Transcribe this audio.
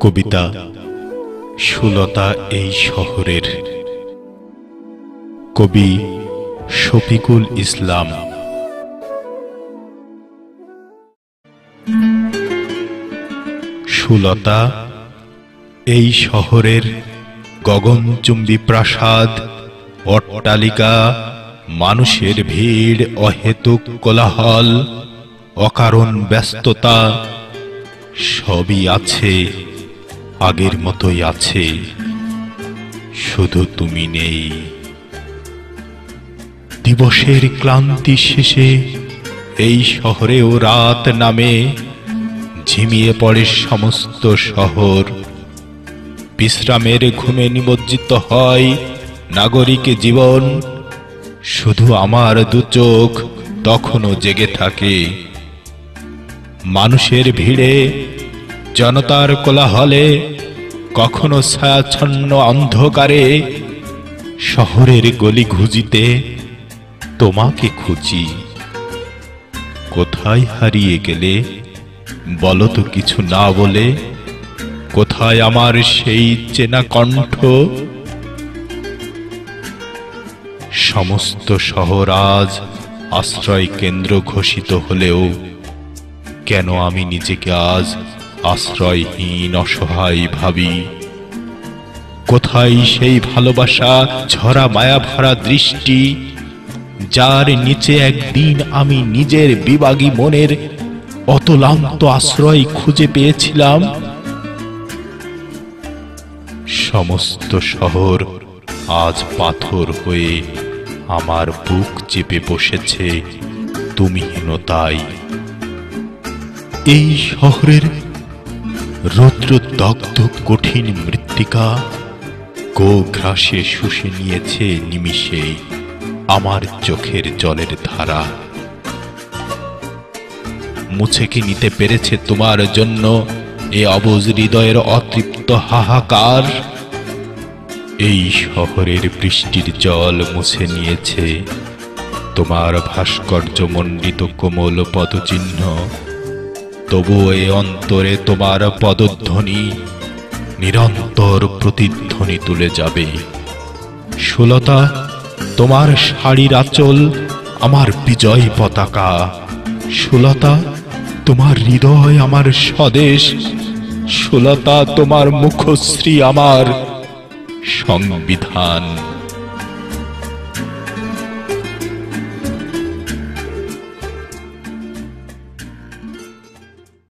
কবিতা, সুলতা এই শহরের। কবি শফিকুল ইসলাম। সুলতা এই শহরের গগনচুম্বী প্রাসাদ, অট্টালিকা, মানুষের ভিড়, অহেতুক কোলাহল, অকারণ ব্যস্ততা, সবই আছে আগের মতোই আছে। শুধু তুমি নেই। দিবসের ক্লান্তি শেষে এই শহরেও রাত নামে ঝিমিয়ে পড়ে সমস্ত শহর। বিশ্রামের ঘুমে নিমজ্জিত হয় নাগরিক জীবন। শুধু আমার দু চোখ তখনও জেগে থাকে। মানুষের ভিড়ে, জনতার কোলাহলে কখনো ছায়াচ্ছন্ন অন্ধকারে শহরের গলি ঘুজিতে তোমাকে খুঁজি। কোথায় হারিয়ে গেলে বলো তো কিছু না বলে? কোথায় আমার সেই চেনা কণ্ঠ? সমস্ত শহর আজ আশ্রয় কেন্দ্র ঘোষিত হলেও কেন আমি নিজেকে আজ আশ্রয়হীন অসহায় ভাবি। কোথায় সেই ভালোবাসা, ঝরা মায়া ভরা দৃষ্টি, যার নিচে একদিন আমি নিজের বিবাগী মনের অতলান্ত আশ্রয় খুঁজে পেয়েছিলাম? সমস্ত শহর আজ পাথর হয়ে আমার বুক চেপে বসেছে তুমিহীনতাই এই শহরের রৌদ্র দগ্ধ কঠিন মৃত্তিকা গো ঘ্রাসে শুষে নিয়েছে নিমিষে আমার চোখের জলের ধারা। মুছে কি নিতে পেরেছে তোমার জন্য এ অবুজ হৃদয়ের অতৃপ্ত হাহাকার? এই শহরের বৃষ্টির জল মুছে নিয়েছে তোমার ভাস্কর্য মণ্ডিত কোমল পদচিহ্ন। তবুও এ অন্তরে তোমার পদধ্বনি নিরন্তর প্রতিধ্বনি তুলে যাবে। সুলতা, তোমার শাড়ির আঁচল আমার বিজয় পতাকা। সুলতা, তোমার হৃদয় আমার স্বদেশ। সুলতা, তোমার মুখশ্রী আমার সংবিধান।